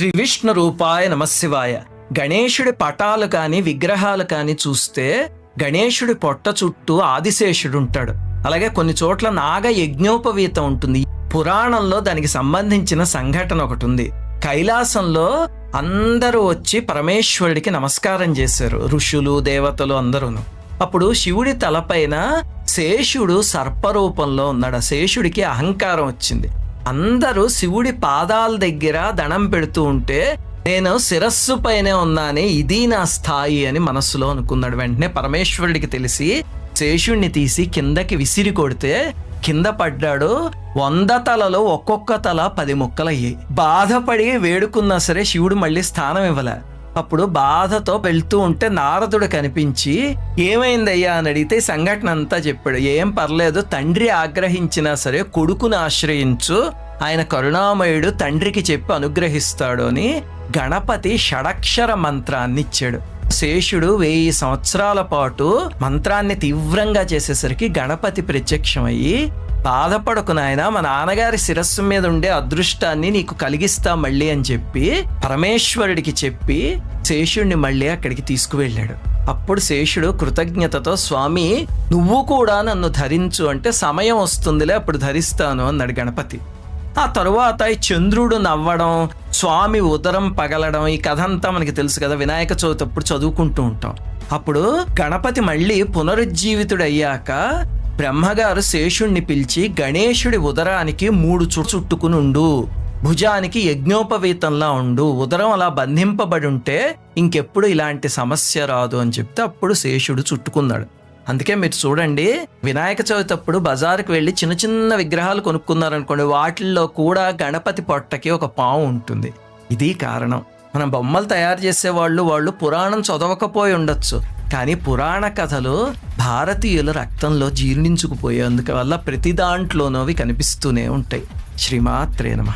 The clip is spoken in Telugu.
శ్రీ విష్ణు రూపాయ నమశివాయ. గణేశుడి పటాలు కాని విగ్రహాలు కాని చూస్తే గణేశుడి పొట్ట చుట్టూ ఆదిశేషుడు ఉంటాడు అలాగే కొన్ని చోట్ల నాగ యజ్ఞోపవీతం ఉంటుంది. పురాణంలో దానికి సంబంధించిన సంఘటన ఒకటి ఉంది కైలాసంలో అందరూ వచ్చి పరమేశ్వరుడికి నమస్కారం చేశారు. ఋషులు దేవతలు అందరూను. అప్పుడు శివుడి తలపైన శేషుడు సర్పరూపంలో ఉన్నాడు. ఆ శేషుడికి అహంకారం వచ్చింది. అందరూ శివుడి పాదాల దగ్గర దణం పెడుతూ ఉంటే నేను శిరస్సు పైనే ఉన్నాను ఇది నా స్థాయి అని మనస్సులో అనుకున్నాడు. వెంటనే పరమేశ్వరుడికి తెలిసి శేషుణ్ణి తీసి కిందకి విసిరి కొడితే కింద పడ్డాడు వంద తలలో ఒక్కొక్క తల పది ముక్కలయ్యాయి బాధపడి వేడుకున్నా సరే శివుడు మళ్ళీ స్థానం ఇవ్వలే. అప్పుడు బాధతో వెళ్తూ ఉంటే నారదుడు కనిపించి ఏమైందయ్యా? అని అడిగితే సంఘటన అంతా చెప్పాడు. ఏం పర్లేదు తండ్రి ఆగ్రహించినా సరే కొడుకును ఆశ్రయించు ఆయన కరుణామయుడు తండ్రికి చెప్పి అనుగ్రహిస్తాడు అని గణపతి షడక్షర మంత్రాన్ని ఇచ్చాడు శేషుడు వెయ్యి సంవత్సరాల పాటు మంత్రాన్ని తీవ్రంగా చేసేసరికి గణపతి ప్రత్యక్షమయ్యి బాధపడకు నాయన మా నాన్నగారి శిరస్సు మీద ఉండే అదృష్టాన్ని నీకు కలిగిస్తా మళ్ళీ అని చెప్పి పరమేశ్వరుడికి చెప్పి శేషుడిని మళ్ళీ అక్కడికి తీసుకువెళ్ళాడు. అప్పుడు శేషుడు కృతజ్ఞతతో స్వామి నువ్వు కూడా నన్ను ధరించు అంటే సమయం వస్తుందిలే అప్పుడు ధరిస్తాను అన్నాడు గణపతి. ఆ తరువాత ఈ చంద్రుడు నవ్వడం స్వామి ఉదరం పగలడం ఈ కథ అంతా మనకి తెలుసు కదా వినాయక చవితి అప్పుడు చదువుకుంటూ ఉంటాం. అప్పుడు గణపతి మళ్ళీ పునరుజ్జీవితుడయ్యాక బ్రహ్మగారు శేషుణ్ణి పిలిచి గణేశుడి ఉదరానికి మూడు చుట్టు చుట్టుకుని ఉండు భుజానికి యజ్ఞోపవీతంలా ఉండు. ఉదరం అలా బంధింపబడి ఉంటే ఇంకెప్పుడు ఇలాంటి సమస్య రాదు అని చెప్తే అప్పుడు శేషుడు చుట్టుకున్నాడు. అందుకే మీరు చూడండి వినాయక చవితి అప్పుడు బజారుకు వెళ్ళి చిన్న చిన్న విగ్రహాలు కొనుక్కున్నారనుకోండి వాటిల్లో కూడా గణపతి పొట్టకి ఒక పాము ఉంటుంది. ఇది కారణం. మనం బొమ్మలు తయారు చేసే వాళ్ళు వాళ్ళు పురాణం చదవకపోయి ఉండొచ్చు. కానీ పురాణ కథలు భారతీయుల రక్తంలో జీర్ణించుకుపోయేందుకు వల్ల ప్రతి దాంట్లోనూ అవి కనిపిస్తూనే ఉంటాయి. శ్రీమాత్రే నమ.